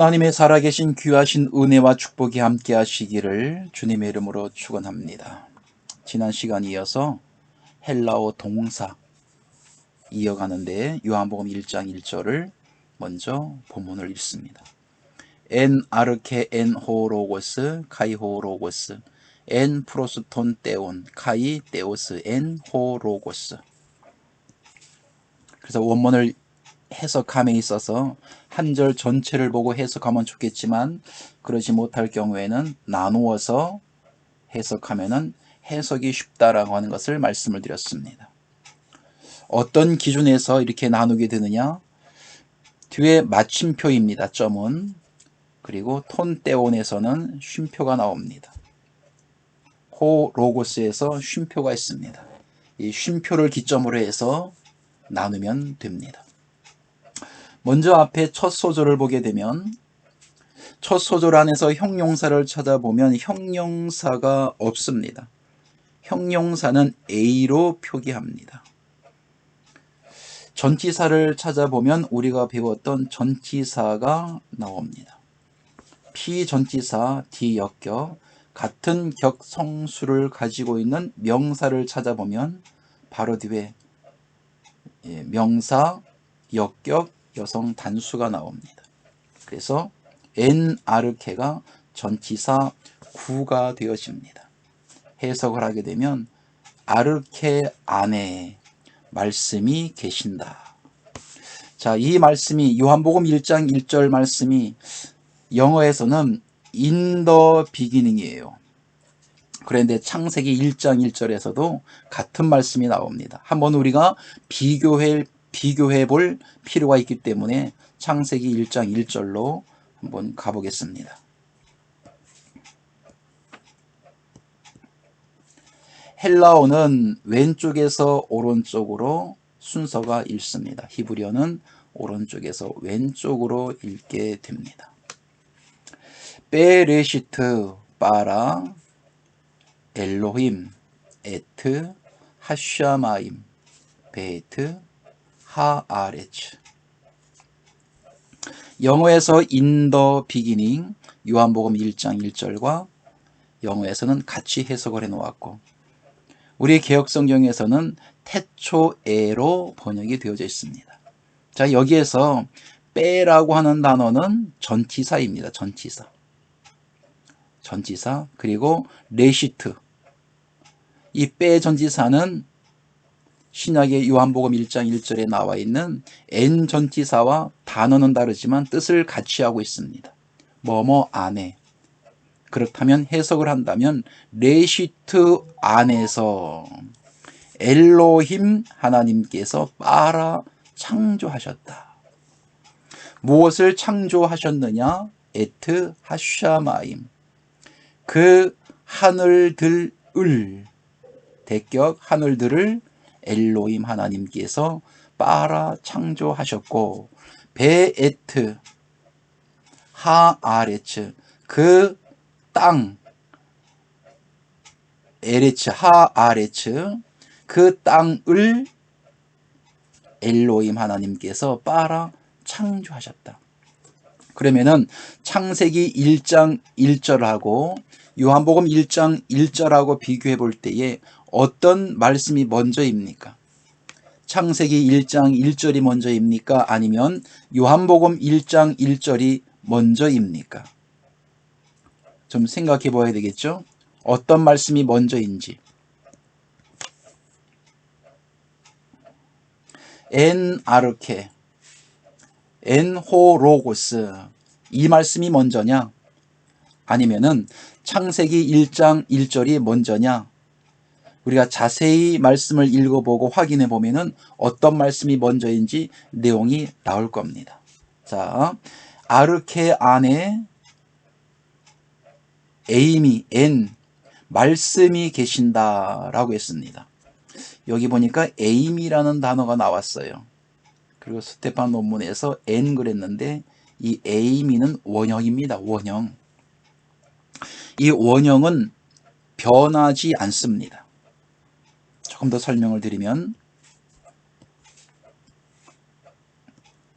하나님의 살아계신 귀하신 은혜와 축복이 함께 하시기를 주님의 이름으로 축원합니다. 지난 시간 이어서 헬라어 동사 이어가는데 요한복음 1장 1절을 먼저 본문을 읽습니다. 엔 아르케 엔 호로고스 카이 호로고스 엔 프로스톤 떼온 카이 떼오스 엔 호로고스 그래서 원문을 해석함에 있어서 한 절 전체를 보고 해석하면 좋겠지만 그러지 못할 경우에는 나누어서 해석하면은 해석이 쉽다라고 하는 것을 말씀을 드렸습니다. 어떤 기준에서 이렇게 나누게 되느냐? 뒤에 마침표입니다. 점은 그리고 톤떼온에서는 쉼표가 나옵니다. 호 로고스에서 쉼표가 있습니다. 이 쉼표를 기점으로 해서 나누면 됩니다. 먼저 앞에 첫 소절을 보게 되면 첫 소절 안에서 형용사를 찾아보면 형용사가 없습니다. 형용사는 A로 표기합니다. 전치사를 찾아보면 우리가 배웠던 전치사가 나옵니다. 피전치사 D역격 같은 격 성수를 가지고 있는 명사를 찾아보면 바로 뒤에 예, 명사, 역격, 여성 단수가 나옵니다. 그래서 엔 아르케가 전치사 구가 되어집니다. 해석을 하게 되면 아르케 안에 말씀이 계신다. 자, 이 말씀이 요한복음 1장 1절 말씀이 영어에서는 the beginning이에요. 그런데 창세기 1장 1절에서도 같은 말씀이 나옵니다. 한번 우리가 비교해 비교해 볼 필요가 있기 때문에 창세기 1장 1절로 한번 가보겠습니다. 헬라어는 왼쪽에서 오른쪽으로 순서가 읽습니다. 히브리어는 오른쪽에서 왼쪽으로 읽게 됩니다. 베레시트 바라 엘로힘 에트 하샤마임 베트 하아레츠 영어에서 the beginning 요한복음 1장 1절과 영어에서는 같이 해석을 해 놓았고 우리 개혁 성경에서는 태초에로 번역이 되어져 있습니다. 자, 여기에서 빼라고 하는 단어는 전치사입니다. 전치사. 전치사 그리고 레시트 이 빼 전치사는 신약의 요한복음 1장 1절에 나와 있는 N 전치사와 단어는 다르지만 뜻을 같이 하고 있습니다. 뭐뭐 안에. 그렇다면 해석을 한다면 레시트 안에서 엘로힘 하나님께서 빨아 창조하셨다. 무엇을 창조하셨느냐? 에트 하샤마임. 그 하늘들을 대격 하늘들을 엘로임 하나님께서 빨아 창조하셨고 베에트 하아레츠 그 땅 에레츠 하아레츠 그 땅을 엘로임 하나님께서 빨아 창조하셨다. 그러면은 창세기 1장 1절하고 요한복음 1장 1절하고 비교해 볼 때에 어떤 말씀이 먼저입니까? 창세기 1장 1절이 먼저입니까? 아니면 요한복음 1장 1절이 먼저입니까? 좀 생각해 봐야 되겠죠? 어떤 말씀이 먼저인지. 엔 아르케, 엔 호로고스. 이 말씀이 먼저냐? 아니면은 창세기 1장 1절이 먼저냐? 우리가 자세히 말씀을 읽어보고 확인해 보면은 어떤 말씀이 먼저인지 내용이 나올 겁니다. 자, 아르케 안에 에임이 엔 말씀이 계신다라고 했습니다. 여기 보니까 에임이라는 단어가 나왔어요. 그리고 스테판 논문에서 엔 그랬는데 이 에이미는 원형입니다. 원형. 이 원형은 변하지 않습니다. 조금 더 설명을 드리면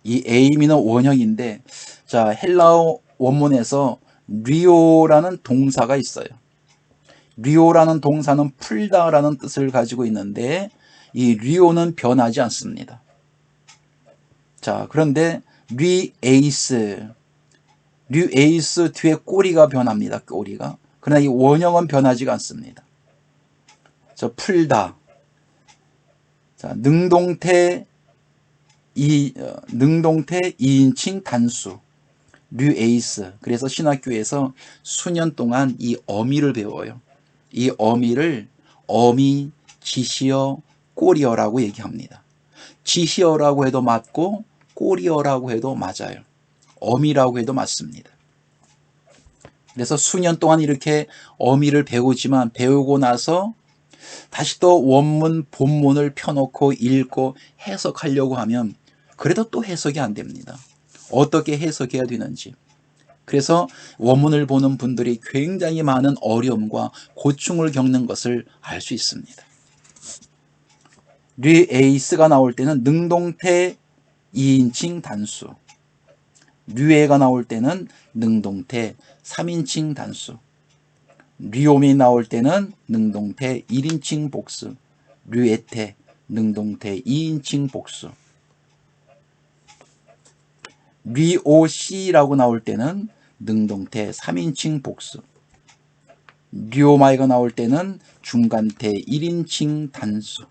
이 에이미는 원형인데 자, 헬라어 원문에서 리오라는 동사가 있어요. 리오라는 동사는 풀다라는 뜻을 가지고 있는데 이 리오는 변하지 않습니다. 자, 그런데 리에이스 리에이스 뒤에 꼬리가 변합니다. 꼬리가. 그러나 이 원형은 변하지가 않습니다. 저 풀다. 자, 능동태 이 어, 능동태 2인칭 단수 류에이스 그래서 신학교에서 수년 동안 이 어미를 배워요. 이 어미를 어미, 지시어, 꼬리어라고 얘기합니다. 지시어라고 해도 맞고 꼬리어라고 해도 맞아요. 어미라고 해도 맞습니다. 그래서 수년 동안 이렇게 어미를 배우지만 배우고 나서 다시 또 원문 본문을 펴놓고 읽고 해석하려고 하면 그래도 또 해석이 안 됩니다. 어떻게 해석해야 되는지. 그래서 원문을 보는 분들이 굉장히 많은 어려움과 고충을 겪는 것을 알 수 있습니다. 류에이스가 나올 때는 능동태 2인칭 단수. 류에가 나올 때는 능동태 3인칭 단수. 류옴이 나올 때는 능동태 1인칭 복수. 류에태 능동태 2인칭 복수. 류오시라고 나올 때는 능동태 3인칭 복수. 류오마이가 나올 때는 중간태 1인칭 단수.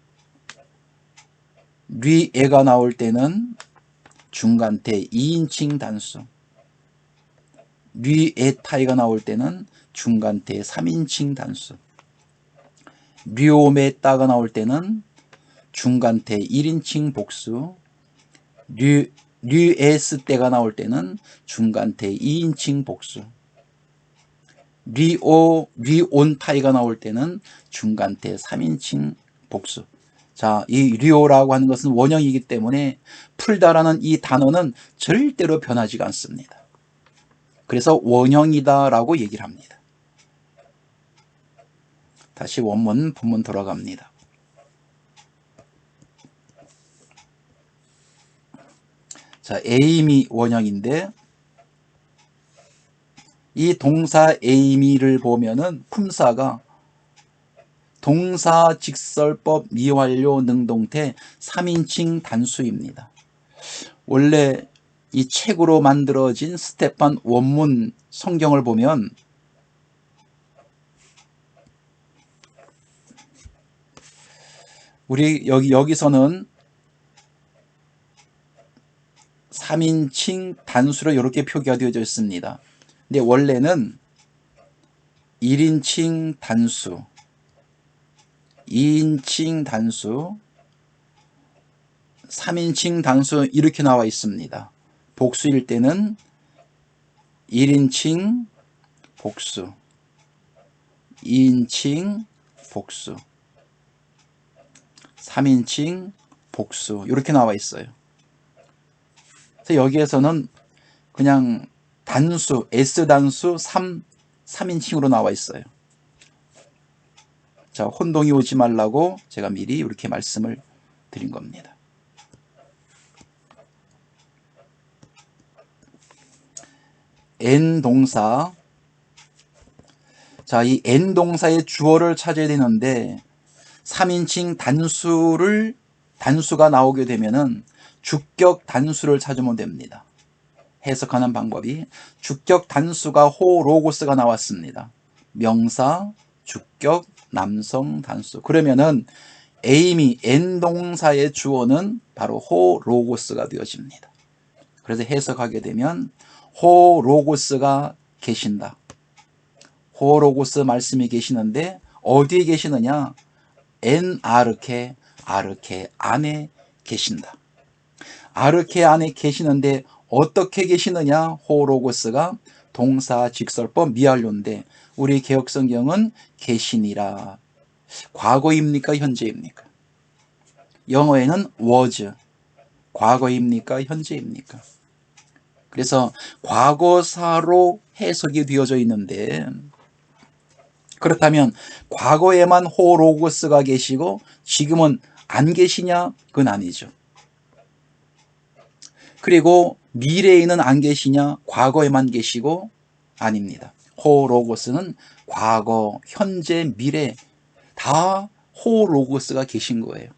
류에가 나올 때는 중간태 2인칭 단수. 류에타이가 나올 때는 중간태 3인칭 단수. 류오메따가 나올 때는 중간태 1인칭 복수. 류 류에스 때가 나올 때는 중간태 2인칭 복수. 리오, 리온타이가 나올 때는 중간태 3인칭 복수. 자, 이 리오라고 하는 것은 원형이기 때문에 풀다라는 이 단어는 절대로 변하지가 않습니다. 그래서 원형이다라고 얘기를 합니다. 다시 원문 본문 돌아갑니다. 자, 에이미 원형인데 이 동사 에이미를 보면은 품사가 동사 직설법 미완료 능동태 3인칭 단수입니다. 원래 이 책으로 만들어진 스테판 원문 성경을 보면 우리 여기 여기서는 3인칭 단수로 이렇게 표기가 되어져 있습니다. 근데 원래는 1인칭 단수, 2인칭 단수, 3인칭 단수 이렇게 나와 있습니다. 복수일 때는 1인칭 복수, 2인칭 복수, 3인칭 복수 이렇게 나와 있어요. 그래서 여기에서는 그냥 단수, S 단수 3, 3인칭으로 나와 있어요. 자, 혼동이 오지 말라고 제가 미리 이렇게 말씀을 드린 겁니다. N 동사. 자, 이 N 동사의 주어를 찾아야 되는데 3인칭 단수를 단수가 나오게 되면은 주격 단수를 찾으면 됩니다. 해석하는 방법이 주격 단수가 호 로고스가 나왔습니다. 명사, 주격, 남성 단수. 그러면은 에임이 N 동사의 주어는 바로 호 로고스가 되어집니다. 그래서 해석하게 되면 호 로고스가 계신다. 호 로고스 말씀이 계시는데 어디에 계시느냐? N 아르케 아르케 안에 계신다. 아르케 안에 계시는데 어떻게 계시느냐? 호 로고스가 동사 직설법 미알료인데 우리 개혁성경은 계시니라. 과거입니까? 현재입니까? 영어에는 was. 과거입니까? 현재입니까? 그래서 과거사로 해석이 되어져 있는데 그렇다면 과거에만 호로고스가 계시고 지금은 안 계시냐? 그건 아니죠. 그리고 미래에는 안 계시냐? 과거에만 계시고 아닙니다. 호로고스는 과거, 현재, 미래 다 호로고스가 계신 거예요.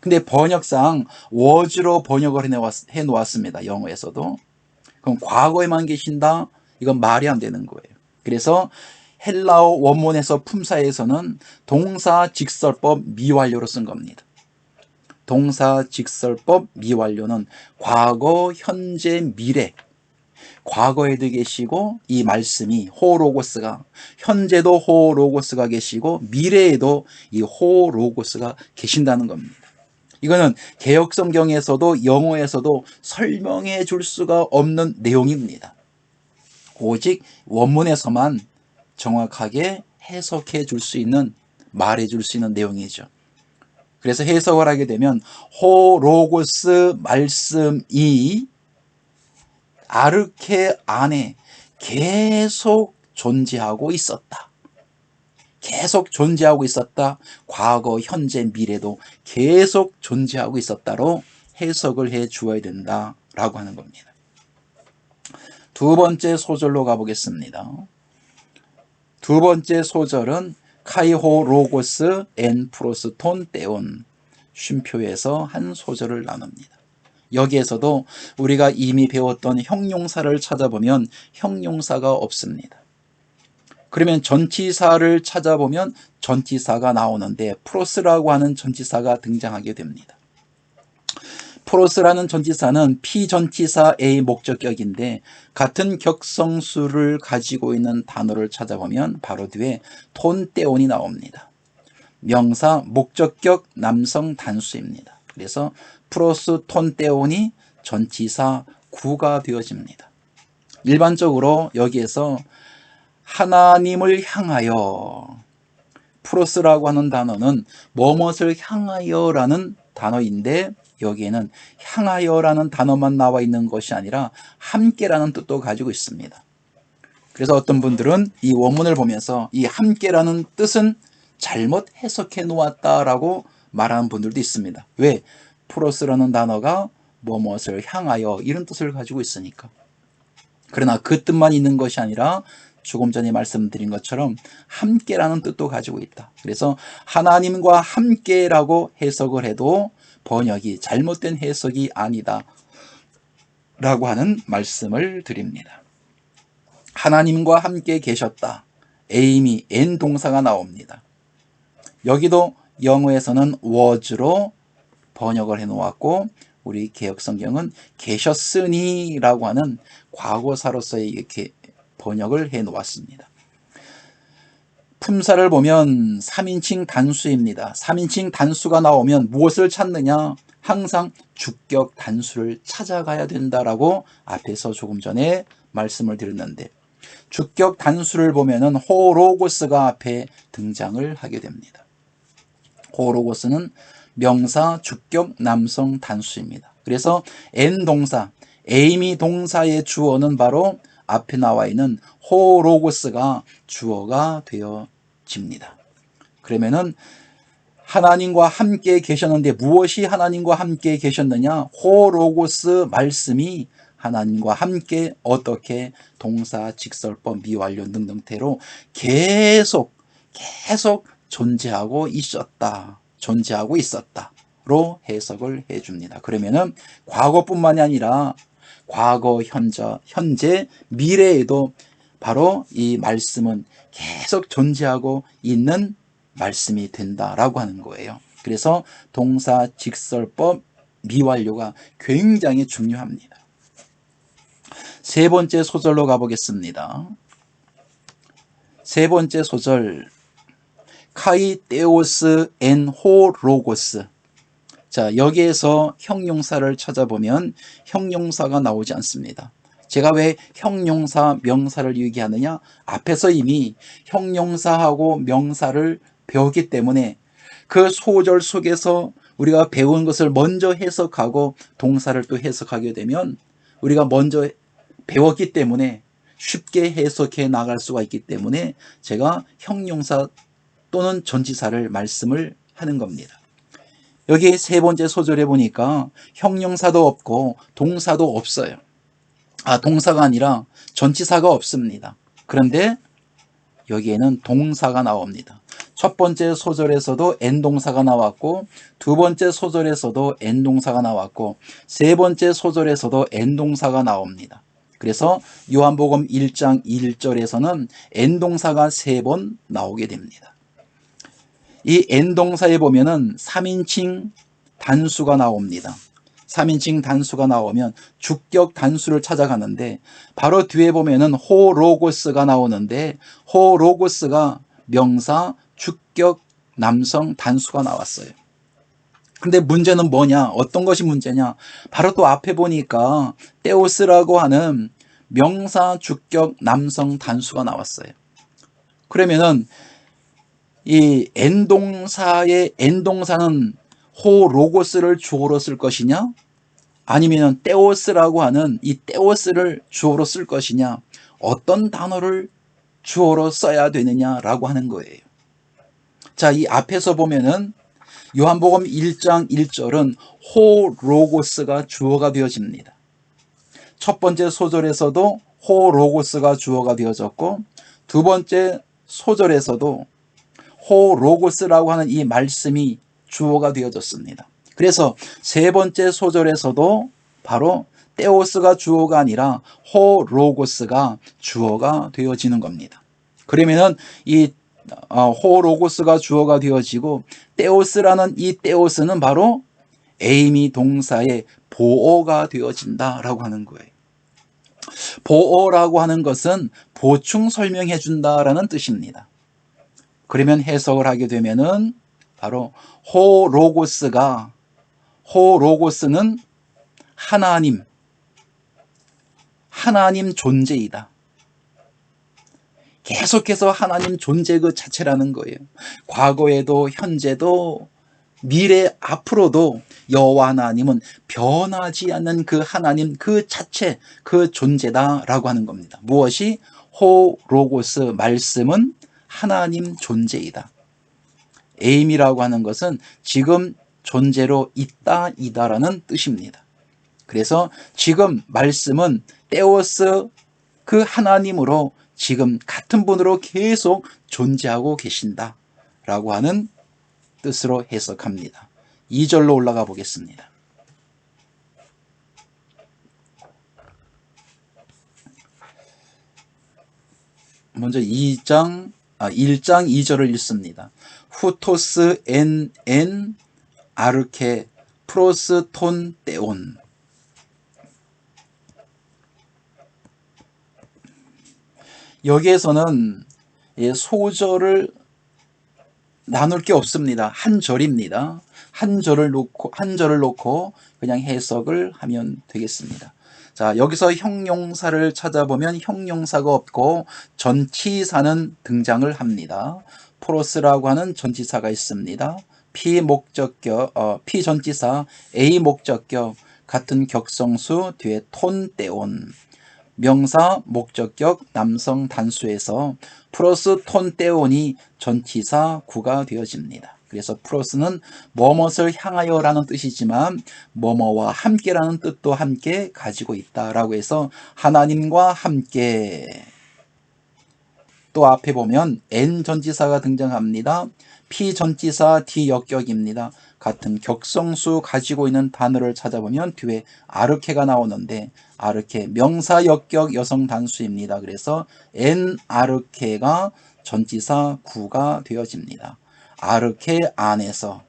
근데 번역상 워즈로 번역을 해 놓았습니다. 영어에서도. 그럼 과거에만 계신다? 이건 말이 안 되는 거예요. 그래서 헬라어 원문에서 품사에서는 동사 직설법 미완료로 쓴 겁니다. 동사 직설법 미완료는 과거, 현재, 미래 과거에도 계시고 이 말씀이 호로고스가 현재도 호로고스가 계시고 미래에도 이 호로고스가 계신다는 겁니다. 이거는 개혁 성경에서도 영어에서도 설명해 줄 수가 없는 내용입니다. 오직 원문에서만 정확하게 해석해 줄 수 있는 말해 줄 수 있는 내용이죠. 그래서 해석을 하게 되면 호로고스 말씀이 아르케 안에 계속 존재하고 있었다. 계속 존재하고 있었다. 과거, 현재, 미래도 계속 존재하고 있었다로 해석을 해 주어야 된다라고 하는 겁니다. 두 번째 소절로 가보겠습니다. 두 번째 소절은 카이호 로고스 엔 프로스톤 떼온 쉼표에서 한 소절을 나눕니다. 여기에서도 우리가 이미 배웠던 형용사를 찾아보면 형용사가 없습니다. 그러면 전치사를 찾아보면 전치사가 나오는데 프로스라고 하는 전치사가 등장하게 됩니다. 프로스라는 전치사는 피전치사의 목적격인데 같은 격성수를 가지고 있는 단어를 찾아보면 바로 뒤에 톤떼온이 나옵니다. 명사 목적격 남성 단수입니다. 그래서 프로스 톤떼온이 전치사 구가 되어집니다. 일반적으로 여기에서 하나님을 향하여 프로스라고 하는 단어는 뭐뭇을 향하여라는 단어인데 여기에는 향하여라는 단어만 나와 있는 것이 아니라 함께라는 뜻도 가지고 있습니다. 그래서 어떤 분들은 이 원문을 보면서 이 함께라는 뜻은 잘못 해석해 놓았다라고 말하는 분들도 있습니다. 왜? 프로스라는 단어가 뭐뭇을 향하여 이런 뜻을 가지고 있으니까. 그러나 그 뜻만 있는 것이 아니라 조금 전에 말씀드린 것처럼 함께라는 뜻도 가지고 있다. 그래서 하나님과 함께라고 해석을 해도 번역이 잘못된 해석이 아니다. 라고 하는 말씀을 드립니다. 하나님과 함께 계셨다. 에임이 N 동사가 나옵니다. 여기도 영어에서는 was로 번역을 해 놓았고 우리 개혁 성경은 계셨으니라고 하는 과거사로서의 이렇게 번역을 해 놓았습니다. 품사를 보면 3인칭 단수입니다. 3인칭 단수가 나오면 무엇을 찾느냐? 항상 주격 단수를 찾아가야 된다라고 앞에서 조금 전에 말씀을 드렸는데 주격 단수를 보면은 호로고스가 앞에 등장을 하게 됩니다. 호로고스는 명사 주격 남성 단수입니다. 그래서 N 동사, 에이미 동사의 주어는 바로 앞에 나와 있는 호로고스가 주어가 되어집니다. 그러면은 하나님과 함께 계셨는데 무엇이 하나님과 함께 계셨느냐? 호로고스 말씀이 하나님과 함께 어떻게 동사, 직설법, 미완료 등등태로 계속 계속 존재하고 있었다. 존재하고 있었다로 해석을 해 줍니다. 그러면은 과거뿐만이 아니라 과거, 현재, 현재, 미래에도 바로 이 말씀은 계속 존재하고 있는 말씀이 된다라고 하는 거예요. 그래서 동사 직설법 미완료가 굉장히 중요합니다. 세 번째 소절로 가보겠습니다. 세 번째 소절 카이 테오스 엔 호 로고스 자, 여기에서 형용사를 찾아보면 형용사가 나오지 않습니다. 제가 왜 형용사, 명사를 얘기하느냐? 앞에서 이미 형용사하고 명사를 배웠기 때문에 그 소절 속에서 우리가 배운 것을 먼저 해석하고 동사를 또 해석하게 되면 우리가 먼저 배웠기 때문에 쉽게 해석해 나갈 수가 있기 때문에 제가 형용사 또는 전치사를 말씀을 하는 겁니다. 여기 세 번째 소절에 보니까 형용사도 없고 동사도 없어요. 아, 동사가 아니라 전치사가 없습니다. 그런데 여기에는 동사가 나옵니다. 첫 번째 소절에서도 N동사가 나왔고 두 번째 소절에서도 N동사가 나왔고 세 번째 소절에서도 N동사가 나옵니다. 그래서 요한복음 1장 1절에서는 N동사가 세 번 나오게 됩니다. 이 N동사에 보면은 3인칭 단수가 나옵니다. 3인칭 단수가 나오면 주격 단수를 찾아가는데 바로 뒤에 보면은 호로고스가 나오는데 호로고스가 명사 주격 남성 단수가 나왔어요. 근데 문제는 뭐냐? 어떤 것이 문제냐? 바로 또 앞에 보니까 떼오스라고 하는 명사 주격 남성 단수가 나왔어요. 그러면은 이 엔동사의 엔동사는 호 로고스를 주어로 쓸 것이냐? 아니면 떼오스라고 하는 이 떼오스를 주어로 쓸 것이냐? 어떤 단어를 주어로 써야 되느냐라고 하는 거예요. 자, 이 앞에서 보면은 요한복음 1장 1절은 호 로고스가 주어가 되어집니다. 첫 번째 소절에서도 호 로고스가 주어가 되어졌고 두 번째 소절에서도 호 로고스라고 하는 이 말씀이 주어가 되어졌습니다. 그래서 세 번째 소절에서도 바로 떼오스가 주어가 아니라 호 로고스가 주어가 되어지는 겁니다. 그러면은 이 어, 호로고스가 주어가 되어지고 떼오스라는 이 떼오스는 바로 에이미 동사의 보어가 되어진다라고 하는 거예요. 보어라고 하는 것은 보충 설명해 준다라는 뜻입니다. 그러면 해석을 하게 되면은 바로 호로고스가 호로고스는 하나님 하나님 존재이다. 계속해서 하나님 존재 그 자체라는 거예요. 과거에도 현재도 미래 앞으로도 여호와 하나님은 변하지 않는 그 하나님 그 자체 그 존재다라고 하는 겁니다. 무엇이 호 로고스 말씀은 하나님 존재이다. 에임이라고 하는 것은 지금 존재로 있다 이다라는 뜻입니다. 그래서 지금 말씀은 떼오스 그 하나님으로 지금 같은 분으로 계속 존재하고 계신다. 라고 하는 뜻으로 해석합니다. 2절로 올라가 보겠습니다. 먼저 2장, 아, 1장 2절을 읽습니다. 후토스 엔, 엔, 아르케, 프로스 톤, 떼온. 여기에서는 소절을 나눌 게 없습니다. 한 절입니다. 한 절을 놓고 한 절을 놓고 그냥 해석을 하면 되겠습니다. 자, 여기서 형용사를 찾아보면 형용사가 없고 전치사는 등장을 합니다. 프로스라고 하는 전치사가 있습니다. 피목적격, 어, 피전치사, A 목적격, 같은 격성수 뒤에 톤 떼온. 명사 목적격 남성 단수에서 플러스 톤 떼온이 전치사 구가 되어집니다. 그래서 플러스는 뭐뭇을 향하여라는 뜻이지만 뭐뭐와 함께라는 뜻도 함께 가지고 있다라고 해서 하나님과 함께 또 앞에 보면 N 전치사가 등장합니다. P 전치사 D 역격입니다. 같은 격성수 가지고 있는 단어를 찾아보면 뒤에 아르케가 나오는데 아르케 명사 역격 여성 단수입니다. 그래서 N 아르케가 전치사 구가 되어집니다. 아르케 안에서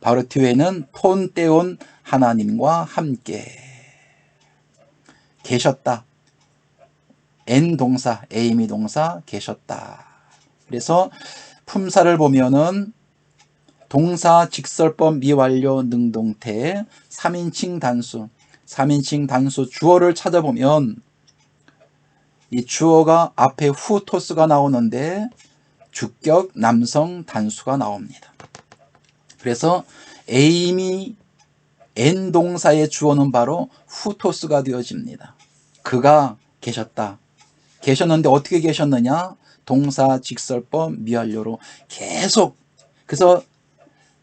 바로 뒤에는 톤 떼온 하나님과 함께 계셨다. N 동사, 에이미 동사 계셨다. 그래서 품사를 보면은 동사 직설법 미완료 능동태 3인칭 단수 3인칭 단수 주어를 찾아보면 이 주어가 앞에 후토스가 나오는데 주격 남성 단수가 나옵니다. 그래서 에이미 N 동사의 주어는 바로 후토스가 되어집니다. 그가 계셨다. 계셨는데 어떻게 계셨느냐? 동사 직설법 미완료로 계속 그래서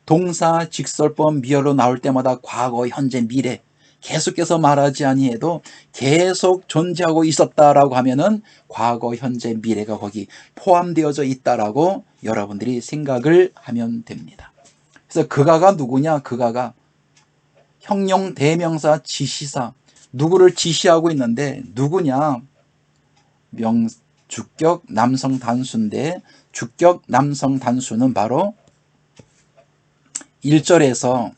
동사 직설법 미완료 나올 때마다 과거, 현재, 미래 계속해서 말하지 아니해도 계속 존재하고 있었다라고 하면은 과거, 현재, 미래가 거기 포함되어져 있다라고 여러분들이 생각을 하면 됩니다. 그래서 그가가 누구냐? 그가가 형용 대명사 지시사 누구를 지시하고 있는데 누구냐? 명 주격 남성 단수인데 주격 남성 단수는 바로 1절에서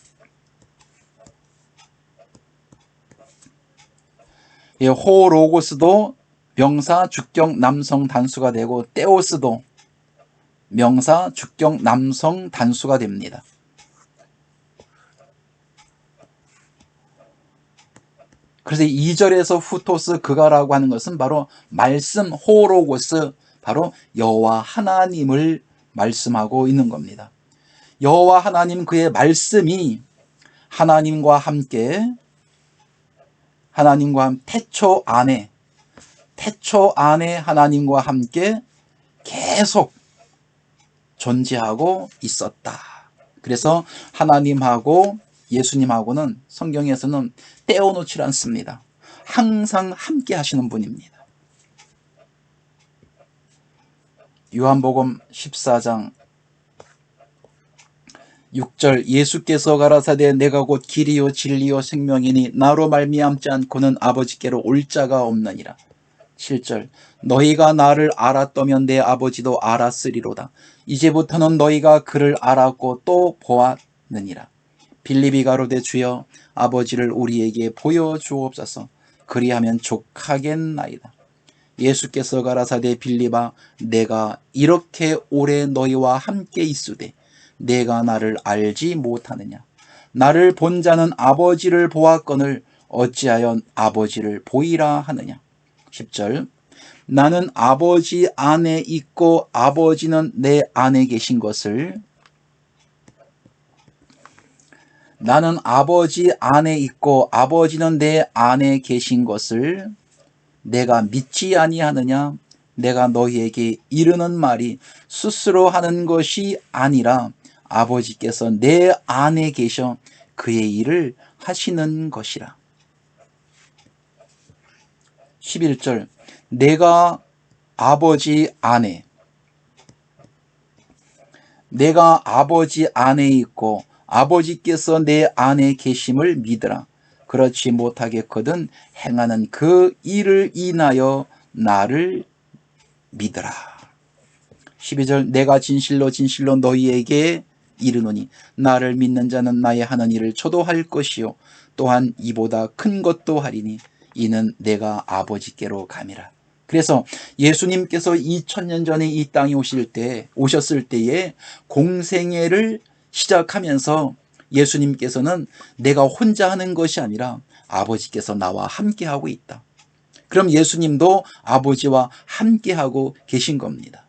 예, 호로고스도 명사 주격 남성 단수가 되고 떼오스도 명사 주격 남성 단수가 됩니다. 그래서 2절에서 후토스 그가라고 하는 것은 바로 말씀 호로고스 바로 여호와 하나님을 말씀하고 있는 겁니다. 여호와 하나님 그의 말씀이 하나님과 함께 하나님과 함- 태초 안에 태초 안에 하나님과 함께 계속 존재하고 있었다. 그래서 하나님하고 예수님하고는 성경에서는 떼어놓지 않습니다. 항상 함께 하시는 분입니다. 요한복음 14장 6절 예수께서 가라사대 내가 곧 길이요 진리요 생명이니 나로 말미암지 않고는 아버지께로 올 자가 없느니라. 7절 너희가 나를 알았더면 내 아버지도 알았으리로다. 이제부터는 너희가 그를 알았고 또 보았느니라. 빌립이 가로되 주여 아버지를 우리에게 보여주옵소서. 그리하면 족하겠나이다. 예수께서 가라사대 빌립아 내가 이렇게 오래 너희와 함께 있으되 내가 나를 알지 못하느냐? 나를 본 자는 아버지를 보았거늘 어찌하여 아버지를 보이라 하느냐? 10절. 나는 아버지 안에 있고 아버지는 내 안에 계신 것을 나는 아버지 안에 있고 아버지는 내 안에 계신 것을 내가 믿지 아니하느냐? 내가 너희에게 이르는 말이 스스로 하는 것이 아니라 아버지께서 내 안에 계셔 그의 일을 하시는 것이라 11절 내가 아버지 안에 내가 아버지 안에 있고 아버지께서 내 안에 계심을 믿으라. 그렇지 못하겠거든 행하는 그 일을 인하여 나를 믿으라. 12절 내가 진실로 진실로 너희에게 이르노니 나를 믿는 자는 나의 하는 일을 저도 할 것이요 또한 이보다 큰 것도 하리니 이는 내가 아버지께로 감이라. 그래서 예수님께서 2000년 전에 이 땅에 오실 때 오셨을 때에 공생애를 시작하면서 예수님께서는 내가 혼자 하는 것이 아니라 아버지께서 나와 함께 하고 있다. 그럼 예수님도 아버지와 함께 하고 계신 겁니다.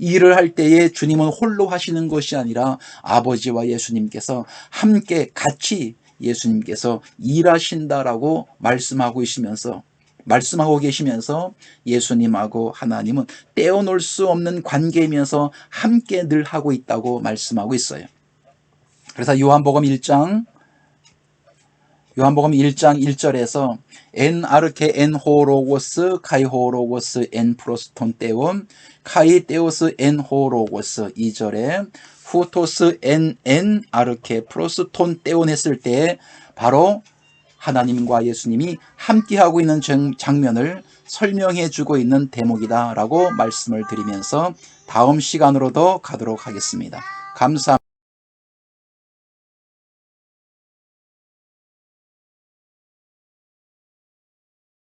일을 할 때에 주님은 홀로 하시는 것이 아니라 아버지와 예수님께서 함께 같이 예수님께서 일하신다라고 말씀하고 있으면서 말씀하고 계시면서 예수님하고 하나님은 떼어놓을 수 없는 관계이면서 함께 늘 하고 있다고 말씀하고 있어요. 그래서 요한복음 1장 요한복음 1장 1절에서 엔 아르케 엔 호로고스 카이 호로고스 엔 프로스톤 떼온 카이 떼오스 엔 호로고스 2절에 후토스 엔 엔 아르케 프로스톤 떼온 했을 때 바로 하나님과 예수님이 함께하고 있는 장- 장면을 설명해 주고 있는 대목이다라고 말씀을 드리면서 다음 시간으로도 가도록 하겠습니다. 감사합니다.